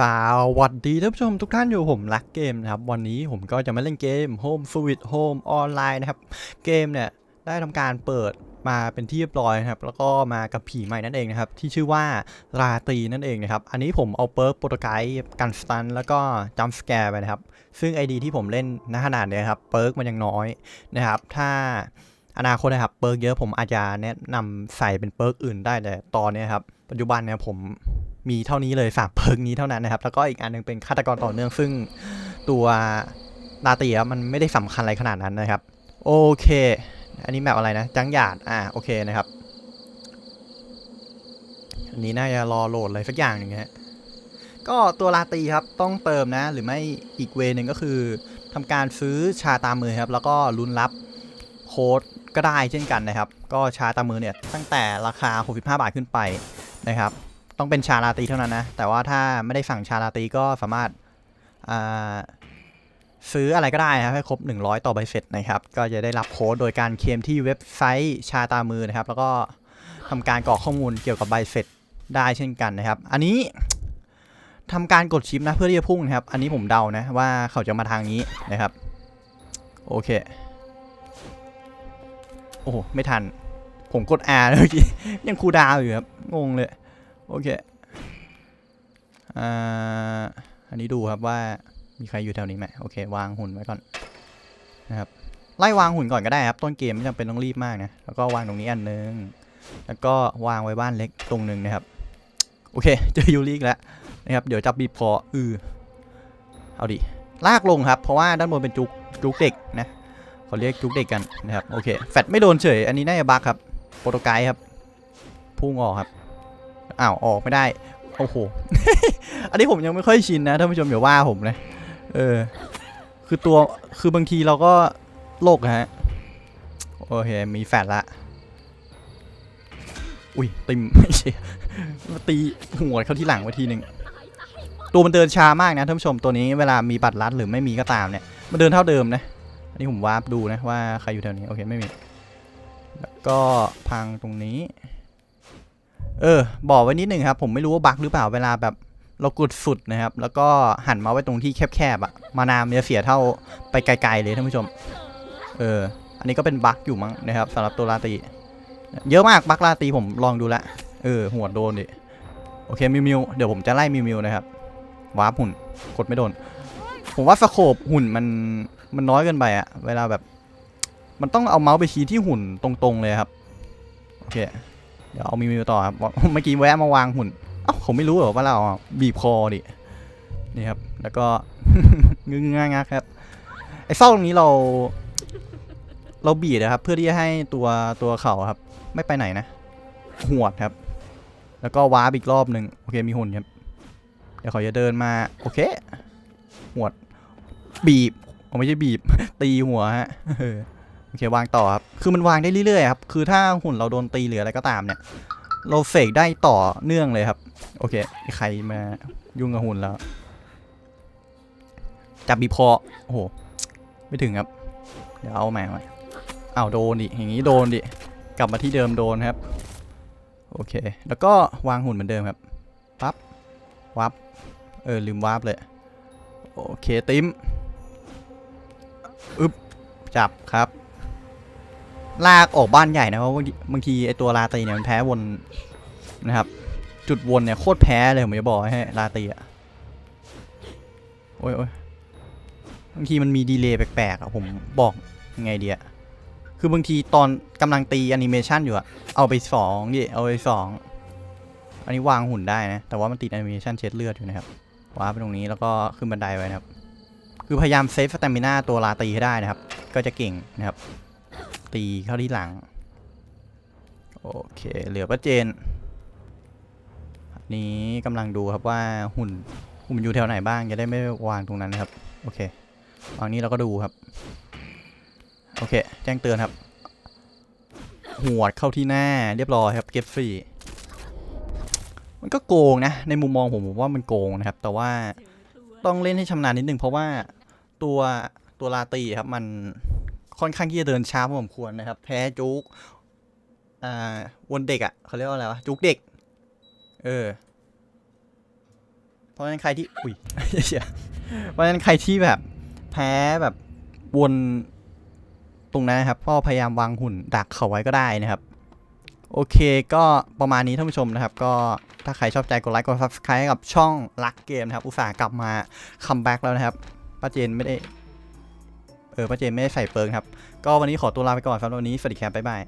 สวัสดีท่านผู้ชมทุกท่านอยู่ผมรักเกมนะครับ วันนี้ผมก็จะมาเล่นเกม Home Sweet Home ออนไลน์นะครับ เกมเนี่ยได้ทำการเปิดมาเป็นที่เรียบร้อยนะครับ แล้วก็มากับผีใหม่นั่นเองนะครับ ที่ชื่อว่าราตรีนั่นเองนะครับ อันนี้ผมเอาเปิร์กโปรโตไกด์กันสตันแล้วก็จัมสแกร์ไปนะครับ ซึ่ง ID ที่ผมเล่นณขนาดเนี้ยครับเปิร์กมันยังน้อยนะครับ ถ้า อนาคตนะครับเปิร์กเยอะผมอาจจะแนะนำใส่เป็นเปิร์กอื่นได้แต่ตอนนี้ครับปัจจุบันเนี่ยผมมีเท่านี้เลยสามเพิงนี้เท่านั้นนะครับ แล้วก็อีกอันหนึงเป็นฆาตกรต่อเนื่องซึ่งตัวลาตีมันไม่ได้สำคัญอะไรขนาดนั้นนะครับ โอเค อันนี้แบบอะไรนะ จังหยาดอ่าโอเคนะครับ อันนี้น่าจะรอโหลดอะไรสักอย่างหนึ่งฮะก็ตัวลาตีครับต้องเติมนะ หรือไม่อีกเวนึงก็คือทำการซื้อชาตามมือครับ แล้วก็ลุ้นรับ โค้ดก็ได้เช่นกันนะครับ ก็ชาตามมือเนี่ยตั้งแต่ราคา 65 บาทขึ้นไปนะครับ ต้องเป็นชาลาตีเท่านั้นนะ แต่ว่าถ้าไม่ได้สั่งชาลาตีก็สามารถซื้ออะไรก็ได้นะครับให้ครบ 100 ต่อใบเสร็จนะครับ ก็จะได้รับโค้ดโดยการเคลมที่เว็บไซต์ชาตามือนะครับ แล้วก็ทำการกรอกข้อมูลเกี่ยวกับใบเสร็จได้เช่นกันนะครับ อันนี้ทำการกดชิปนะเพื่อที่จะพุ่งนะครับ อันนี้ผมเดานะว่าเขาจะมาทางนี้นะครับ โอเค โอ้โห ไม่ทัน ผมกด R เลยเมื่อกี้ ยังคูดาวอยู่ครับ งงเลย โอเค อ่า อันนี้ดูครับว่ามีใครอยู่แถวนี้ไหมโอเค วางหุ่นไว้ก่อนนะครับ ไล่วางหุ่นก่อนก็ได้ครับ ต้นเกมไม่จำเป็นต้องรีบมากนะ แล้วก็วางตรงนี้อันนึง แล้วก็วางไว้บ้านเล็กตรงหนึ่งนะครับ โอเค เจอยูริอีกแล้วนะครับ เดี๋ยวจับบีบคออือ เอาดิ ลากลงครับ เพราะว่าด้านบนเป็นจุกจุกเด็กนะ เขาเรียกจุกเด็กกันนะครับโอเคแฟดไม่โดนเฉย อันนี้น่าจะบักครับโปรโตไกด์ครับพุ่งออกครับอ้าวออกไม่ได้โอ้โหอันนี้ผมยังไม่ค่อยชินนะท่านผู้ชมอย่าว่าผมนะเออคือตัวคือบางทีเราก็โลกอะฮะโอเคมีแฟดละอุ้ยติมไม่ใช่มาตีหัวเข้าที่หลังไว้ทีหนึ่งตัวมันเดินช้ามากนะท่านผู้ชมตัวนี้เวลามีบัตรลัดหรือไม่มีก็ตามเนี่ยมันเดินเท่าเดิมนะ นนี้ผมวาร์ปดูนะว่าใครอยู่แถวนี้ โอเค ไม่มี แล้วก็พังตรงนี้ เออ บอกไว้นิดหนึ่งครับ ผมไม่รู้ว่าบั๊กหรือเปล่าเวลาแบบเรากดสุดนะครับ แล้วก็หันมาไว้ตรงที่แคบๆอะมานามเนี่ยเสียเท่าไปไกลๆเลยท่านผู้ชม เออ อันนี้ก็เป็นบั๊กอยู่มั้งนะครับสำหรับตัวลาตีเยอะมากบั๊กลาตีผมลองดูละเออหัวโดนดิโอเคมิวมิวเดี๋ยวผมจะไล่มิวมิวนะครับวาร์ปหุ่นกดไม่โดน ผมว่าสโคปหุ่นมัน มันน้อยเกินไปอะเวลาแบบ มันต้องเอาเมาส์ไปชี้ที่หุ่นตรงๆเลยครับ โอเค เดี๋ยวเอามิวมิวต่อครับ เมื่อกี้แวะมาวางหุ่น เอ้าผมไม่รู้เหรอว่าเราบีบคอดิ นี่ครับ แล้วก็งึงงงักครับ ไอ้เฝ้าตรงนี้เรา เราบีดนะครับ เพื่อที่จะให้ตัวตัวเขาครับ ไม่ไปไหนนะ หวดครับ แล้วก็ว้าอีกรอบหนึ่งโอเคมีหุ่นครับ เดี๋ยวเขาจะเดินมา โอเคหวดบีบ อ๋อไม่ใช่บีบ ตีหัวฮะโอเควางต่อครับ คือมันวางได้เรื่อยๆครับ คือถ้าหุ่นเราโดนตีหรืออะไรก็ตามเนี่ย เราเสกได้ต่อเนื่องเลยครับ โอเค ใครมายุ่งกับหุ่นแล้ว จับบีบคอโอ้โห ไม่ถึงครับ เดี๋ยวเอาใหม่ใหม่อ้าโดนดิ อย่างนี้โดนดิ กลับมาที่เดิมโดนครับ โอเค แล้วก็วางหุ่นเหมือนเดิมครับ ปั๊บ วับ เออลืมวับเลย โอเค ติม อึบจับครับ ลากออกบ้านใหญ่นะเพราะบางทีไอตัวลาตีเนี่ยมันแพ้วนนะครับ จุดวนเนี่ยโคตรแพ้เลยผมจะบอกให้ลาตีอะโอ้ยโอ้ยบางทีมันมีดีเลย์แปลกๆอะผมบอกยังไงดีอะคือบางทีตอนกำลังตีแอนิเมชันอยู่อะเอาไปสองดิเอาไปสองอันนี้วางหุ่นได้นะ แต่ว่ามันติดแอนิเมชันเช็ดเลือดอยู่นะครับว้าไปตรงนี้แล้วก็ขึ้นบันไดไว้นะครับ คือพยายามเซฟสเตมิน่าตัวลาตีให้ได้นะครับ ก็จะเก่งนะครับ ตีเข้าที่หลัง โอเค เหลือป้าเจน นี้กำลังดูครับว่าหุ่นหุ่นอยู่แถวไหนบ้างจะได้ไม่วางตรงนั้นนะครับ โอเควางนี้เราก็ดูครับ โอเค แจ้งเตือนครับ หัวดเข้าที่หน้าเรียบร้อยครับเก็บฟรีมันก็โกงนะ ในมุมมองผมผมว่ามันโกงนะครับ แต่ว่าต้องเล่นให้ชำนาญนิดนึงเพราะว่า ตัวตัวลาตีครับ มันค่อนข้างที่จะเดินช้าพอสมควรนะครับ แพ้จุกอ่าวนเด็กอะ่ะเขาเรียกว่าอะไรวะจุกเด็ก เออ เพราะฉะนั้นใครที่อุ้ยเชี่ยเพราะฉะนั้นใครที่แบบ แพ้แบบวนตรงนั้นนะครับก็พยายามวางหุ่นดักเขาไว้ก็ได้นะครับ โอเคก็ประมาณนี้ท่านผู้ชมนะครับ ก็ถ้าใครชอบใจกดไลค์กด subscribe กับช่องรักเกมนะครับ อุตส่าห์กลับมาคัมแบ็กแล้วนะครับ ป้าเจนไม่ได้ เออป้าเจนไม่ได้ใส่เปิงครับ ก็วันนี้ขอตัวลาไปก่อนครับวันนี้สวัสดีครับบ๊ายบาย